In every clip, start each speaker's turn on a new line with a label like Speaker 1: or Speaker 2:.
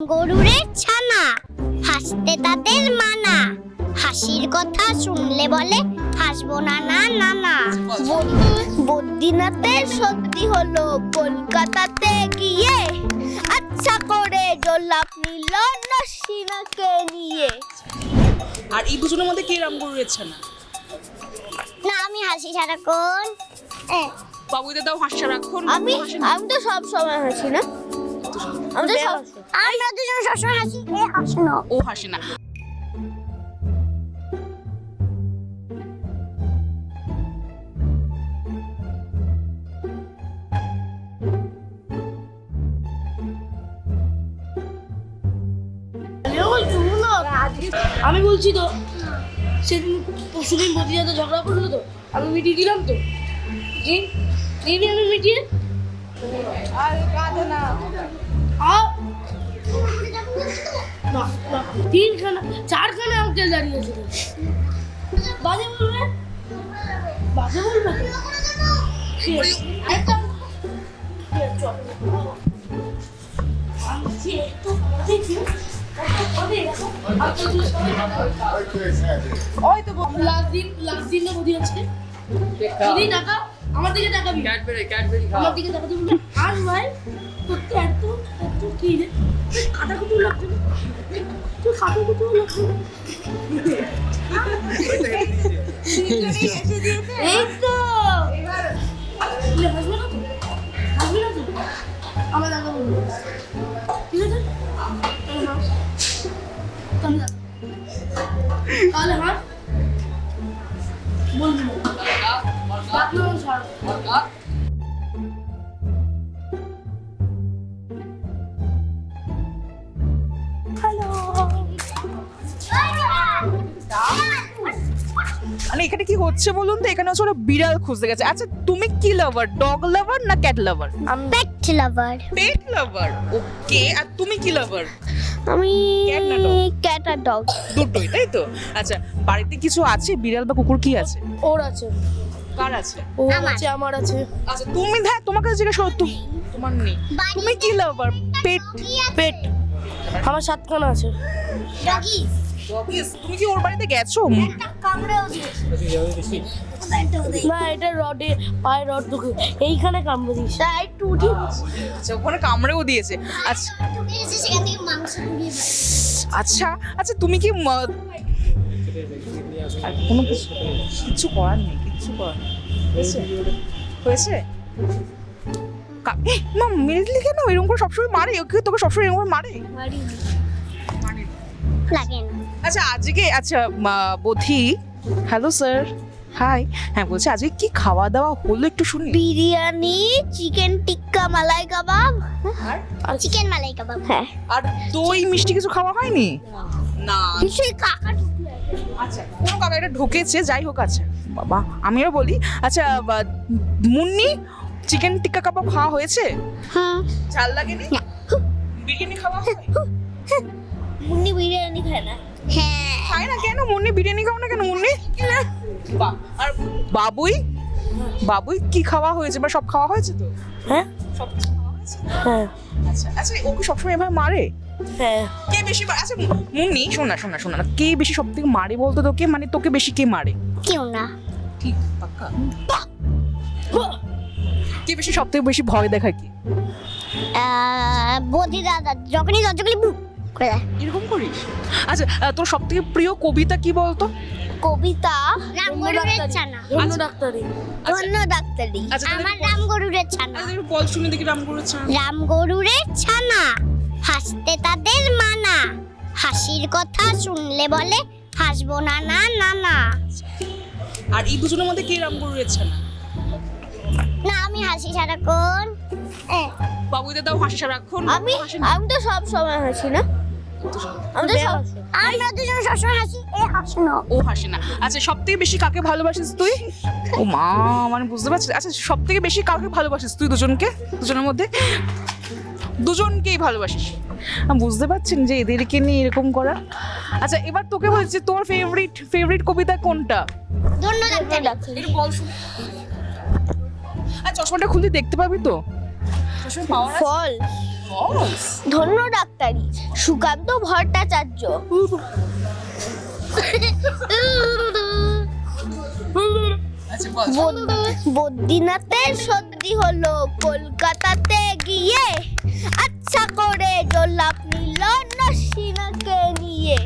Speaker 1: গরুরের ছানা হাসতে তাদের মানা। হাসির কথা শুনলে বলে হাসবো না না না না। বদ্রীনাথের সত্যি হলো কলকাতাতে গিয়ে আচ্ছা করে জোলাপ নিল নসিনাকে নিয়ে।
Speaker 2: আর এই দুজনের মধ্যে কে রামগরুর ইচ্ছা না
Speaker 1: না আমি হাসি সারাক্ষণ
Speaker 2: বাবুদের দাও হাসা রাখুন
Speaker 1: আমি আমি তো সব সময় হাসি না। সব আমরা দুজন সবসময় হাসি এ হাসি না
Speaker 2: ও হাসে না।
Speaker 3: আমি বলছি তো সেদিন পরশুদিন সাথে ঝগড়া করল তো আমি মিটিয়ে দিলাম তো। আমি মিটিয়ে তিনখানা চারখানা আঙ্কেল দাঁড়িয়েছিল বাজে বলবে? বাজে বলবে? ওই তো লাস্ট দিন লাস্ট দিন না বদি আছে যদি টাকা আমার দিকে তাকাবি
Speaker 2: ক্যাডবেরি ক্যাডবেরি
Speaker 3: আমার দিকে তাকাতে বলবি? আর ভাই তোর তো এত এত কি রে? তুই কাটা কুটু লাগছে তুই কাটা কুটু লাগছে এই তো। হাসবে না হাসবে না তো? আমার দেখা বলব ঠিক আছে? তাহলে হাস। বলবি না বাদ
Speaker 2: মানে এখানে কি হচ্ছে বলুন তো? এখানে হচ্ছে ওরা বিড়াল খুঁজতে গেছে। আচ্ছা তুমি কি লাভার ডগ লাভার না cat lover
Speaker 1: pet lover
Speaker 2: pet lover okay আর তুমি কি লাভার
Speaker 1: আমি
Speaker 2: Cat না dog?
Speaker 1: ক্যাট আর ডগ
Speaker 2: দুটোই তাই তো? আচ্ছা বাড়িতে কিছু আছে? বিড়াল বা কুকুর কি আছে?
Speaker 3: ওর আছে।
Speaker 2: কার আছে?
Speaker 3: ও
Speaker 1: আমার।
Speaker 3: আছে আমার আছে।
Speaker 2: আচ্ছা তুমি দেখ তোমার কাছে জিজ্ঞেস করো তু- তোমার নেই। তুমি কি লাভার পেট
Speaker 3: পেট আমার সাতখানা আছে।
Speaker 2: ডগিস তুমি কি ওর বাড়িতে গেছো?
Speaker 3: না এটা রডে পায়ে রড ঢুকে এইখানে কামড়ে দিস একটু উঠি
Speaker 2: আচ্ছা ওখানে কামড়েও দিয়েছে। আচ্ছা। আচ্ছা আচ্ছা তুমি কি আর কোনো কিছু কিচ্ছু করার নেই কিচ্ছু করার হয়েছে? হয়েছে? মা মেরেলি কেন এরকম করে সবসময় মারে? ওকে তোকে সবসময় এরকম করে মারে?
Speaker 1: লাগে না
Speaker 2: আচ্ছা আজকে আচ্ছা বোধি হ্যালো স্যার হাই হ্যাঁ বলছি আজকে কি খাওয়া দাওয়া হলো একটু শুনি?
Speaker 1: বিরিয়ানি চিকেন টিক্কা মালাই কাবাব।
Speaker 2: আর?
Speaker 1: চিকেন মালাই কাবাব। হ্যাঁ।
Speaker 2: আর দই মিষ্টি কিছু খাওয়া হয়নি? না।
Speaker 1: কিছুই কাকা
Speaker 2: আচ্ছা কোনো কাকা এটা ঢুকেছে? যাই হোক আচ্ছা। বাবা আমিও বলি। আচ্ছা মুন্নি চিকেন টিক্কা কাবাব খাওয়া হয়েছে?
Speaker 1: হ্যাঁ।
Speaker 2: ঝাল লাগেনি? বিরিয়ানি খাওয়া হয়।
Speaker 1: মুন্নি বিরিয়ানি খায় না। হ্যাঁ
Speaker 2: খায় না কেন মুন্নি? বিরিয়ানি খাও না কেন মুন্নি? বাহ, আর বাবুই? বাবুই কি খাওয়া হয়েছে? বা সব খাওয়া হয়েছে তো?
Speaker 3: হ্যাঁ।
Speaker 2: সব কিছু খাওয়া হয়েছে?
Speaker 3: হ্যাঁ।
Speaker 2: আচ্ছা আচ্ছা ওকে সবসময় এভাবে মারে?
Speaker 3: হ্যাঁ।
Speaker 2: কে বেশি আচ্ছা মুন্নি শোনা শোনা শোনা না। কে বেশি সব থেকে মারে বলতো তোকে? মানে তোকে বেশি কে মারে?
Speaker 1: কেউ না।
Speaker 2: ঠিক পাক্কা? কে বেশি সব থেকে বেশি ভয় দেখায় কি?
Speaker 1: আহ, বৌদি দাদা যখনই বুক করে দেয়
Speaker 2: এরকম করিস? আচ্ছা তোর সব থেকে প্রিয় কবিতা কি বলতো?
Speaker 1: কবিতা ছানা।
Speaker 3: ধন্য
Speaker 2: আচ্ছা।
Speaker 3: ডাক্তারি।
Speaker 1: ধন্য ডাক্তারি।
Speaker 2: আচ্ছা,
Speaker 1: আমার
Speaker 2: বল।
Speaker 1: রামগরুরের ছানা।
Speaker 2: আচ্ছা একটু বল শুনে দেখি রামগরুর ছানা।
Speaker 1: হাসতে তাদের মানা। হাসির কথা শুনলে বলে হাসবো না না না না।
Speaker 2: আর এই দুজনের মধ্যে কে রামগরুর ছানা?
Speaker 1: না আমি হাসি সারাক্ষণ এ,
Speaker 2: বাবুদের দাও হাসি সারাক্ষণ
Speaker 1: আমি আমি তো সব সময় হাসি না। সব আমরা দুজন সবসময় হাসি এ হাসি না।
Speaker 2: ও হাসে না। আচ্ছা সব থেকে বেশি কাকে ভালোবাসিস তুই? ও মা মানে বুঝতে পারছিস আচ্ছা সব থেকে বেশি কাকে ভালোবাসিস তুই দুজনকে? দুজনের মধ্যে? দুজনকেই ভালোবাসিস। আমি বুঝতে পারছেন যে এদেরকে নিয়ে এরকম করা। আচ্ছা এবার তোকে বলছি তোর ফেভারিট ফেভারিট কবিতা কোনটা?
Speaker 1: ধন্য ডাক্তারি
Speaker 2: একটু বল শুনি। আর চশমাটা খুলে দেখতে পাবি তো? চশমা পাওয়ার আছে?
Speaker 3: ফল.
Speaker 4: ধন্য ডাক্তারি, সুকান্ত ভট্টাচার্য। বদ্রীনাথের সর্দি হলো কলকাতাতে গিয়ে। আচ্ছা করে জোলাপ নিল নসিনাকে নিয়ে।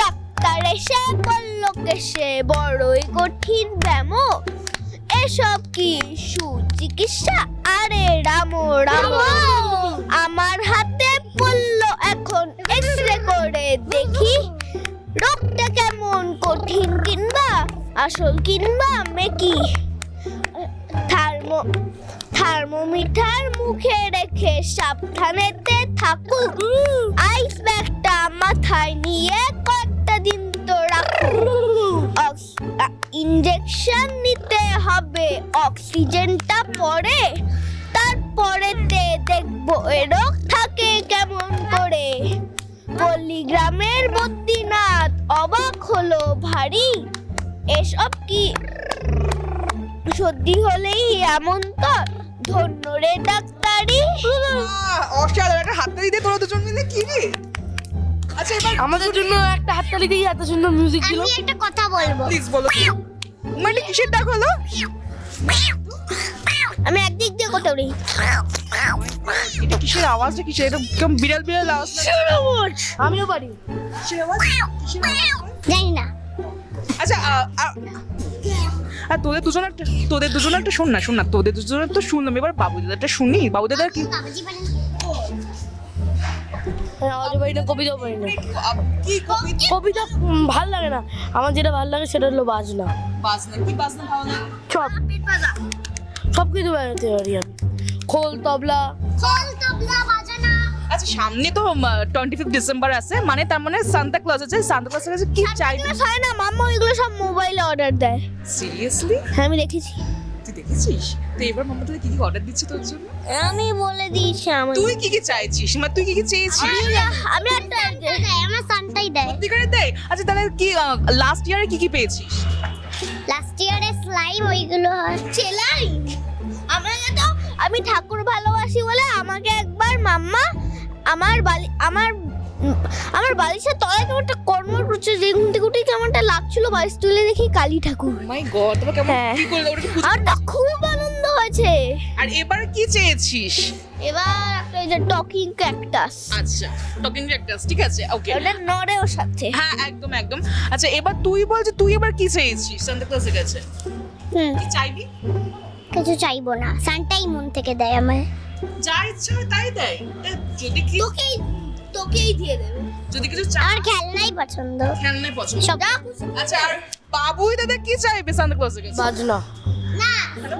Speaker 4: ডাক্তার এসে বলল, কেসে বড়ই কঠিন ব্যায়াম। এসব কি সুচিকিৎসা? আরে রাম রাম। আমার হাতে পড়ল এখন এক্সরে করে দেখি। রোগটা কেমন কঠিন কিংবা আসল কিংবা মেকি থার্মো, থার্মোমিটার মুখে রেখে সাবধানেতে থাকুক। আইস ব্যাগটা মাথায় নিয়ে কয়েকটা দিন তো রাখুন ইঞ্জেকশন নিতে হবে। অক্সিজেনটা পরে তারপরেতে দেখব এ রোগ থাকে কেমন করে। পল্লীগ্রামের বদ্রীনাথ অবাক হলো ভারী এসব কি? সর্দি হলেই এমন তো? ধন্য রে ডাক্তারি।
Speaker 2: অসাধারণ একটা হাততালি দিয়ে তোরা দুজন মিলে কি রে? আচ্ছা এবার
Speaker 3: আমাদের জন্য একটা হাততালি দিয়ে এত সুন্দর মিউজিক ছিল
Speaker 1: আমি একটা কথা বলব।
Speaker 2: প্লিজ বলো। মানে কিসের ডাক হলো?
Speaker 4: আমি একদিক দিয়ে কথা বলি।
Speaker 2: এটা কিসের আওয়াজটা কিসের? এটা কেমন বিড়াল বিড়াল আওয়াজ
Speaker 3: আমিও পারি।
Speaker 2: কিসের আওয়াজ?
Speaker 1: জানি না।
Speaker 2: আচ্ছা আ- আ- আর তোদের দুজন একটা তোদের দুজন একটা শোন না শোন না। তোদের দুজনের তো শুনলাম। এবার বাবু দাদাটা শুনি। বাবু দাদা কি
Speaker 1: বাড়ি
Speaker 3: হ্যাঁ, পারি না কবিতাও পারি না।
Speaker 2: কবিতা?
Speaker 3: ভালো লাগে না। আমার যেটা ভালো লাগে সেটা হলো বাজনা।
Speaker 2: বাজনা। কি বাজনা ভালো লাগে?
Speaker 3: সব সব কিছু বাজাতে পারি আমি। খোল তবলা।
Speaker 1: খোল তবলা বাজানা।
Speaker 2: আচ্ছা সামনে তো টোয়েন্টি ফিফ ডিসেম্বর আছে। মানে তার মানে সান্তা ক্লজ আছে। সান্তা ক্লজের কাছে কি
Speaker 4: এগুলো হয় না মাম্মা ওইগুলো সব মোবাইলে অর্ডার দেয়।
Speaker 2: সিরিয়াসলি
Speaker 4: হ্যাঁ আমি দেখেছি
Speaker 2: তুই দেখেছিস? তো এবার মামা তাহলে কি কি অর্ডার দিচ্ছে তোর জন্য?
Speaker 4: আমি বলে দিয়েছি আমি
Speaker 2: তুই কি কি চাইছিস? মানে তুই কি কি চেয়েছিস?
Speaker 4: আমি একটা
Speaker 1: আমার সানটাই দেয়।
Speaker 2: সত্যিকারে দেয়? আচ্ছা তাহলে কি লাস্ট ইয়ারে কি কি পেয়েছিস?
Speaker 1: লাস্ট ইয়ারে স্লাইম ওইগুলো
Speaker 4: চেলাই আমাকে তো আমি ঠাকুর ভালোবাসি বলে আমাকে একবার মাম্মা আমার বালি আমার আমার বালিশের তলায় কেমন একটা কর্ম করছে যে ঘুমতে ঘুটে কেমনটা লাগছিল বালিশ তুলে দেখি কালী ঠাকুর।
Speaker 2: মাই গড তোমার কেমন
Speaker 4: হ্যাঁ।
Speaker 2: কি করলে? ওটা
Speaker 4: আমার তো খুব আনন্দ হয়েছে।
Speaker 2: আর এবার কি চেয়েছিস?
Speaker 4: এবার একটা যে টকিং ক্যাকটাস।
Speaker 2: আচ্ছা টকিং ক্যাক্টাস ঠিক আছে ওকে
Speaker 4: ওটা নড়ে ওর সাথে
Speaker 2: হ্যাঁ একদম একদম। আচ্ছা এবার তুই বল যে তুই এবার কি চেয়েছিস? সান্তা ক্লজের কাছে।
Speaker 1: হুম।
Speaker 2: কি চাইবি?
Speaker 1: কিছু চাইব না। সানটাই মন থেকে দেয় আমায়।
Speaker 2: যা ইচ্ছা হয় তাই দেয়। তা যদি কি
Speaker 4: তোকেই তোকেই দিয়ে দেবে।
Speaker 2: যদি কিছু চা
Speaker 1: আমার খেলনাই পছন্দ।
Speaker 2: খেলনাই পছন্দ।
Speaker 1: সব
Speaker 2: আচ্ছা আর বাবুই দাদা কি চাইবে সান্তা ক্লজের কাছে
Speaker 3: বাজনা।
Speaker 1: না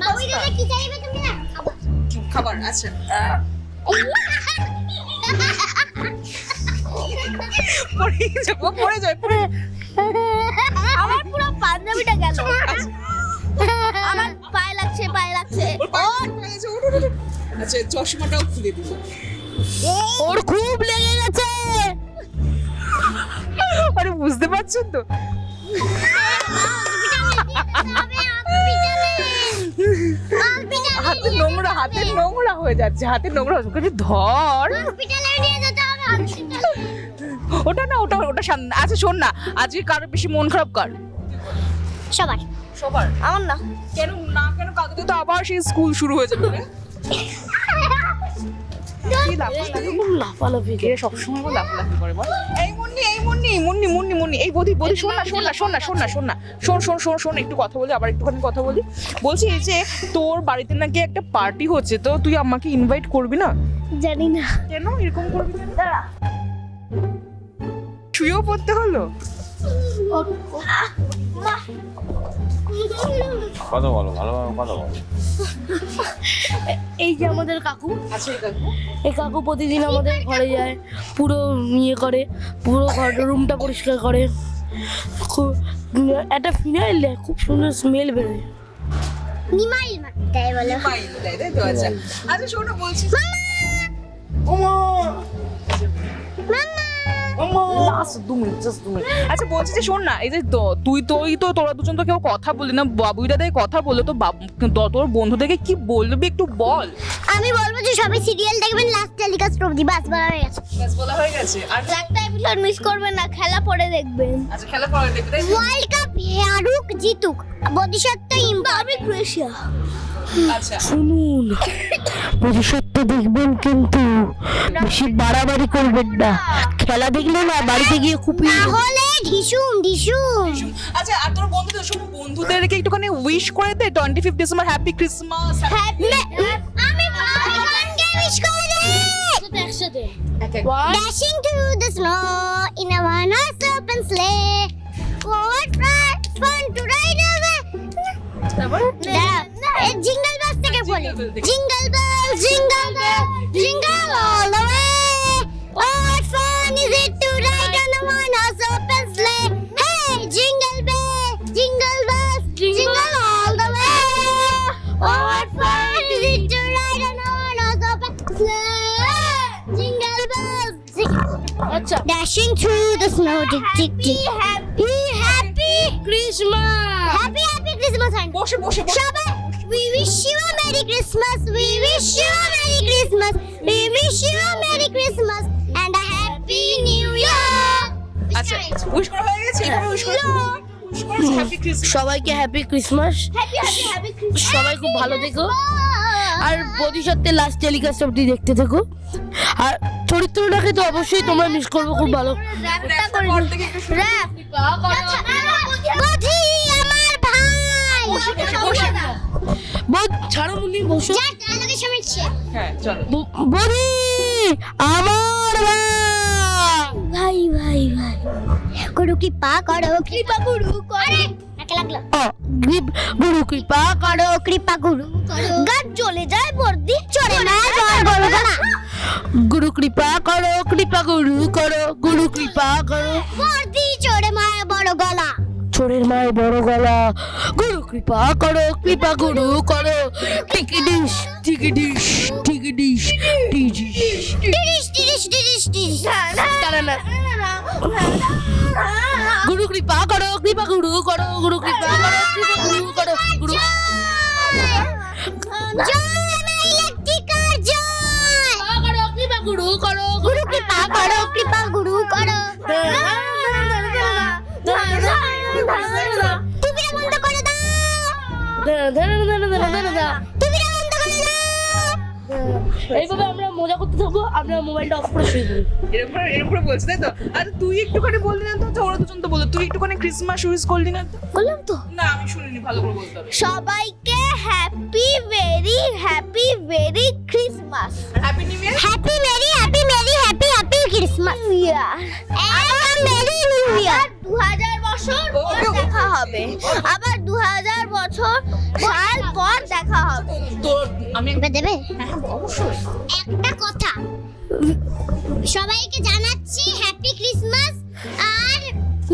Speaker 1: বাবুই দাদা কি চাইবে তুমি না
Speaker 2: খাবার। আচ্ছা। পড়ে যাব পড়ে যায় পড়ে
Speaker 4: আমার পুরো পাঞ্জাবিটা গেল।
Speaker 2: আচ্ছা, আচ্ছা চশমাটাও খুলে দিল
Speaker 4: ওর খুব লেগে গেছে।
Speaker 2: আরে বুঝতে পারছেন তো? হাতে নোংরা হাতে নোংরা হয়ে যাচ্ছে হাতে নোংরা হয়ে যাচ্ছে। ধর।
Speaker 1: হসপিটালে নিয়ে যেতে হবে হসপিটালে
Speaker 2: ওটা না ওটা ওটা সামনে আচ্ছা শোন না আজকে কারোর বেশি মন খারাপ কার।
Speaker 1: সবার।
Speaker 2: সবার?
Speaker 4: আমার না।
Speaker 2: কেন না কেন কালকে তো আবার সেই স্কুল শুরু হয়ে যাবে লাফালাফি?
Speaker 3: খুব
Speaker 2: সবসময় লাফালাফি করে বল? এই মুন্নি এই মুন্নি মুন্নি মুন্নি মুন্নি এই বদি বদি শোন না শোন না শোন না শোন না শোন না। শোন শোন শোন শোন একটু কথা বলি আবার একটুখানি কথা বলি। বলছি এই যে তোর বাড়িতে নাকি একটা পার্টি হচ্ছে তো তুই আমাকে ইনভাইট করবি না?
Speaker 4: জানি না।
Speaker 2: কেন? এরকম করবি কেন শুয়েও পড়তে হলো?
Speaker 5: কথা বলো ভালোভাবে কথা বলো।
Speaker 3: এই যে আমাদের কাকু
Speaker 2: আচ্ছা এই
Speaker 3: এই কাকু প্রতিদিন আমাদের ঘরে যায় পুরো ইয়ে করে পুরো ঘর রুমটা পরিষ্কার করে। খুব একটা ফিনাইল দেয় খুব সুন্দর স্মেল বেরোয়।
Speaker 1: নিমাইল দেয় বলো।
Speaker 2: মাইল দেয় তাই তো? আচ্ছা আচ্ছা শোনো বলছি।
Speaker 1: মামা!
Speaker 2: ওমা!
Speaker 1: মামা!
Speaker 2: লাস্ট দু মিনিট জাস্ট দু মিনিট আচ্ছা বলছি যে শোন না এই যে তো- তুই তুই তো তোরা দুজন তো কেউ কথা বললি না বাবুই দাদাই কথা বলল তো তোর বন্ধুদেরকে কি বলবি একটু বল?
Speaker 1: আমি বলব যে সবাই সিরিয়াল দেখবেন লাস্ট টেলিকাস্ট অবধি বাস বলা হয়ে গেছে।
Speaker 2: ব্যাস বলা হয়ে গেছে। আর
Speaker 4: একটা এপিসোড মিস করবেন না খেলা পরে দেখবেন।
Speaker 2: আচ্ছা খেলা পরে দেখবে তাই তো?
Speaker 1: ওয়ার্ল্ড কাপ হারুক জিতুক বোধিসত্ত্ব
Speaker 4: আমি ক্রোয়েশিয়া।
Speaker 2: আচ্ছা।
Speaker 3: শুনুন ভবিষ্যৎটা দেখবেন কিন্তু বেশি বাড়াবাড়ি করবেন না। খেলা দেখলে না বাড়িতে গিয়ে কুপিয়ে
Speaker 1: তাহলে ঢিসুম ঢিসুম।
Speaker 2: আচ্ছা আর তোর বন্ধুদের শোন বন্ধুদেরকে একটুখানি উইশ করে দে twenty fifth December happy Christmas
Speaker 1: আমি আমি উইশ করে দেই
Speaker 4: একসাথে
Speaker 1: a one horse open sleigh. What fun, fun to ride away. Jingle bells থেকে bell. Jingle dashing through the snow. Tick, tick, tick. Happy, happy,
Speaker 4: Christmas.
Speaker 1: happy, happy Christmas. and
Speaker 2: বসে বসে বসে
Speaker 1: সবাই we wish you a merry christmas we wish you a merry christmas we wish you a merry christmas and a happy new year
Speaker 2: আচ্ছা wish করা হয়ে গেছে এবার wish করে
Speaker 3: সবাইকে হ্যাপি ক্রিসমাস সবাই খুব ভালো থেকো। আর বোধিসত্ত্বের লাস্ট টেলিকাস্ট অবধি দেখতে থেকো। আর চরিত্রটাকে তো অবশ্যই তোমরা মিস করব খুব ভালো। ছাড়ো মুনি বসো।
Speaker 2: হ্যাঁ চলো।
Speaker 3: আমার
Speaker 1: কৃপা করো কৃপা গুরু করে। লাগল।
Speaker 3: গুরু কৃপা
Speaker 1: করো কৃপা গুরু করো। গাছ চলে যায় বর্দি চলে না বড় না।
Speaker 3: গুরু কৃপা করো কৃপা গুরু করো গুরু কৃপা করো।
Speaker 1: বর্দি চড়ে মায়ের বড় গলা।
Speaker 3: চোরের মায়ের বড় গলা। গুরু কৃপা করো কৃপা গুরু করো। টিকি ডিশ টিকি ডিশ টিকি গুরু কৃপা করো কৃপা গুরু করো গুরু কৃপা করো কৃপা গুরু করো গুরু। গুরু করো
Speaker 1: গুরু কৃপা করো কৃপা গুরু করো।
Speaker 3: এইভাবে আমরা মজা করতে থাকব আমরা মোবাইলটা অফ করে শুয়ে পড়ি
Speaker 2: এরকম করে- এরকম করে বলছিস তাই তো? আর তুই একটুখানি বললি না তো? আচ্ছা, ওরা দুজন তো বলল। তুই একটুখানি ক্রিসমাস উইশ করলি না তো?
Speaker 4: বললাম তো।
Speaker 2: না আমি শুনিনি ভালো করে বলতে হবে।
Speaker 4: সবাইকে happy very happy very Christmas
Speaker 2: happy new year
Speaker 1: happy merry happy merry happy happy Christmas
Speaker 4: year
Speaker 1: আবার মেরি নিউ ইয়ার
Speaker 4: দু হাজার বছর পর। দেখা হবে। আবার দু হাজার বছর সাল পর
Speaker 2: আমি
Speaker 1: দেবে?
Speaker 2: হ্যাঁ অবশ্যই।
Speaker 1: একটা কথা। সবাইকে জানাচ্ছি হ্যাপি ক্রিসমাস আর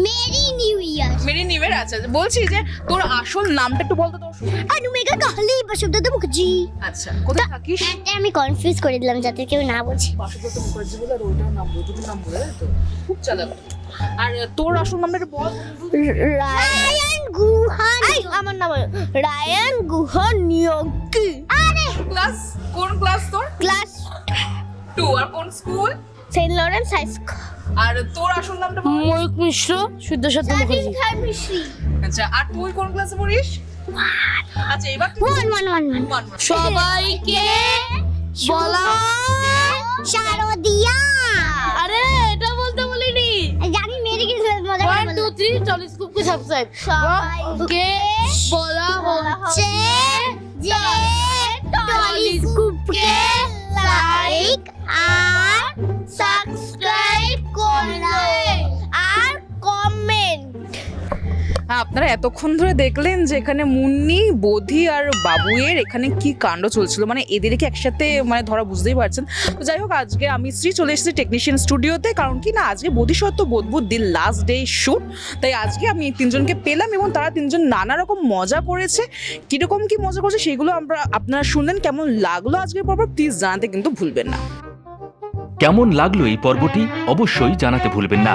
Speaker 1: merry new year
Speaker 2: merry new year আছে বলছি যে তোর আসল নামটা একটু বলতো তোর
Speaker 1: অনুমেগা কাহলি বাসুদেব মুখার্জি
Speaker 2: আচ্ছা কোথায় থাকিস?
Speaker 1: একটা আমি কনফিউজ করে দিলাম যাতে কেউ না বোঝে।
Speaker 2: বাসুব্রত মুখার্জি বলে আর ওইটার নাম বলে নাম বলে তো? খুব চালাক। আর তোর আসল নামটা একটু বল।
Speaker 1: রায়ান গুহান
Speaker 4: এই, আমার নাম রায়ান গুহা নিয়োগী
Speaker 1: আরে!
Speaker 2: ক্লাস কোন ক্লাস তোর?
Speaker 4: ক্লাস
Speaker 2: টু আর কোন school?
Speaker 4: Saint Lawrence high school.
Speaker 2: আর তোর আসল নামটা
Speaker 3: ময়ূক মিশ্র শুদ্ধ সত্য মুখার্জি।
Speaker 2: আচ্ছা আর তুই কোন ক্লাসে পড়িস? আচ্ছা এবার তুই
Speaker 1: one one one one.
Speaker 2: one, one.
Speaker 3: সবাইকে বলা
Speaker 1: শারদিয়া।
Speaker 3: আরে এটা বলতে বলিনি।
Speaker 1: জানি মেরি ক্রিসমাস মজা করে
Speaker 3: ওয়ান টু
Speaker 1: বললাম।
Speaker 3: থ্রি টেলিস্কোপকে সাবস্ক্রাইব। সবাইকে বলা হচ্ছে
Speaker 1: যে টলিস্কোপকে লাইক আর
Speaker 4: সাবস্ক্রাইব করবে
Speaker 2: আপনারা এতক্ষণ ধরে দেখলেন যে এখানে মুন্নি বোধি আর বাবুয়ের এখানে কি কাণ্ড চলছিল। মানে এদেরকে একসাথে মানে ধরা বুঝতেই পারছেন। তো যাই হোক, আজকে আমি শ্রী চলে এসেছি টেকনিশিয়ান স্টুডিওতে কারণ কি না, আজকে বোধি বোধিসত্ত্ব বোধবুদ দিন লাস্ট ডে শ্যুট তাই আজকে আমি তিনজনকে পেলাম এবং তারা তিনজন নানা রকম মজা করেছে। কীরকম কি মজা করেছে সেগুলো আমরা, আপনারা শুনলেন। কেমন লাগল আজকের পর্ব প্লিজ জানাতে কিন্তু ভুলবেন না।
Speaker 6: কেমন লাগল এই পর্বটি, অবশ্যই জানাতে ভুলবেন না।